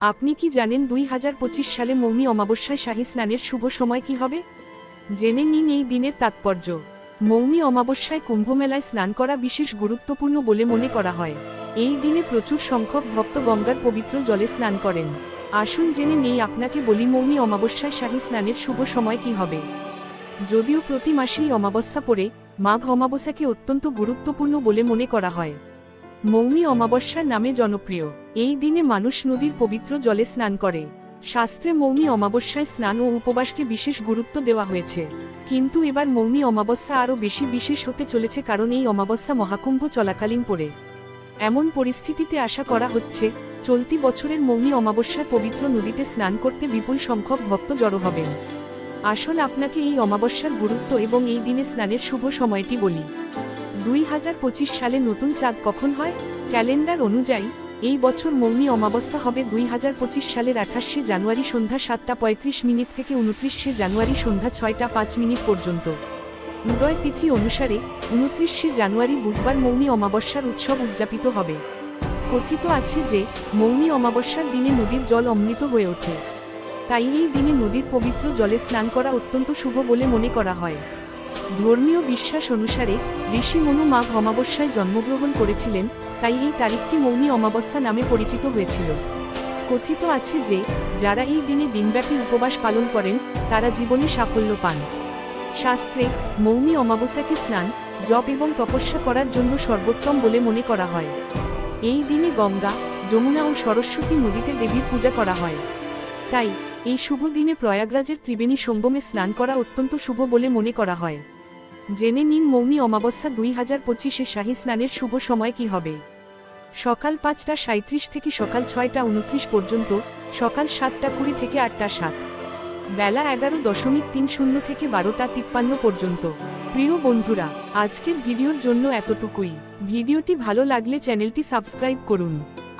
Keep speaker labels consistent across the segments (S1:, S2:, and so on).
S1: আপনি কি জানেন দুই হাজার পঁচিশ সালে মৌনী অমাবস্যায় শাহী স্নানের শুভ সময় কি হবে? জেনে নিন এই দিনের তাৎপর্য। মৌনী অমাবস্যায় কুম্ভমেলায় স্নান করা বিশেষ গুরুত্বপূর্ণ বলে মনে করা হয়। এই দিনে প্রচুর সংখ্যক ভক্ত গঙ্গার পবিত্র জলে স্নান করেন। আসুন জেনে নেই আপনাকে বলি মৌনী অমাবস্যায় শাহী স্নানের শুভ সময় কি হবে। যদিও প্রতি মাসেই অমাবস্যা পড়ে, মাঘ অমাবস্যাকে অত্যন্ত গুরুত্বপূর্ণ বলে মনে করা হয়। মৌনী অমাবস্যার নামে জনপ্রিয়। এই দিনে মানুষ নদীর পবিত্র জলে স্নান করে। শাস্ত্রে মৌনী অমাবস্যায় স্নান ও উপবাসকে বিশেষ গুরুত্ব দেওয়া হয়েছে। কিন্তু এবার মৌনী অমাবস্যা আরও বেশি বিশেষ হতে চলেছে কারণ এই অমাবস্যা মহাকুম্ভ চলাকালীন পড়ে। এমন পরিস্থিতিতে আশা করা হচ্ছে, চলতি বছরের মৌনী অমাবস্যার পবিত্র নদীতে স্নান করতে বিপুল সংখ্যক ভক্ত জড়ো হবেন। আসল আপনাকে এই অমাবস্যার গুরুত্ব এবং এই দিনে স্নানের শুভ সময়টি বলি। দুই হাজার পঁচিশ সালে নতুন চাঁদ কখন হয়? ক্যালেন্ডার অনুযায়ী, এই বছর মৌনী অমাবস্যা হবে দুই হাজার পঁচিশ সালের আঠাশে জানুয়ারি সন্ধ্যা সাতটা পঁয়ত্রিশ মিনিট থেকে উনত্রিশে জানুয়ারি সন্ধ্যা ছয়টা পাঁচ মিনিট পর্যন্ত। উদয় তিথি অনুসারে, উনত্রিশে জানুয়ারি বুধবার মৌনী অমাবস্যার উৎসব উদযাপিত হবে। কথিত আছে যে, মৌনী অমাবস্যার দিনে নদীর জল অমৃত হয়ে ওঠে। তাই এই দিনে নদীর পবিত্র জলে স্নান করা অত্যন্ত শুভ বলে মনে করা হয়। ধর্মীয় বিশ্বাস অনুসারে ঋষি মনু মাঘ অমাবস্যায় জন্মগ্রহণ করেছিলেন, তাই এই তারিখটি মৌনী অমাবস্যা নামে পরিচিত হয়েছিল। কথিত আছে যে, যারা এই দিনে দিনব্যাপী উপবাস পালন করেন, তারা জীবনে সাফল্য পান। শাস্ত্রে মৌনী অমাবস্যাকে স্নান, জপ এবং তপস্যা করার জন্য সর্বোত্তম বলে মনে করা হয়। এই দিনে গঙ্গা, যমুনা ও সরস্বতী নদীতে দেবীর পূজা করা হয়। তাই, এই শুভ দিনে প্রয়াগরাজের ত্রিবেণী সঙ্গমে স্নান করা অত্যন্ত শুভ বলে মনে করা হয়। জেনে নিন মৌনী অমাবস্যা দুই হাজার পঁচিশে শাহী স্নানের শুভ সময় কি হবে। সকাল পাঁচটা সাঁত্রিশ থেকে সকাল ছয়টা উনত্রিশ পর্যন্ত, সকাল সাতটা কুড়ি থেকে আটটা সাত। বেলা এগারো দশমিক তিন শূন্য থেকে বারোটা তিপ্পান্ন পর্যন্ত। প্রিয় বন্ধুরা, আজকের ভিডিওর জন্য এতটুকুই। ভিডিওটি ভালো লাগলে চ্যানেলটি সাবস্ক্রাইব করুন।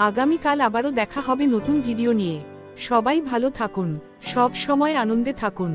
S1: আগামীকাল আবারও দেখা হবে নতুন ভিডিও নিয়ে। সবাই ভালো থাকুন সব সময় আনন্দে থাকুন।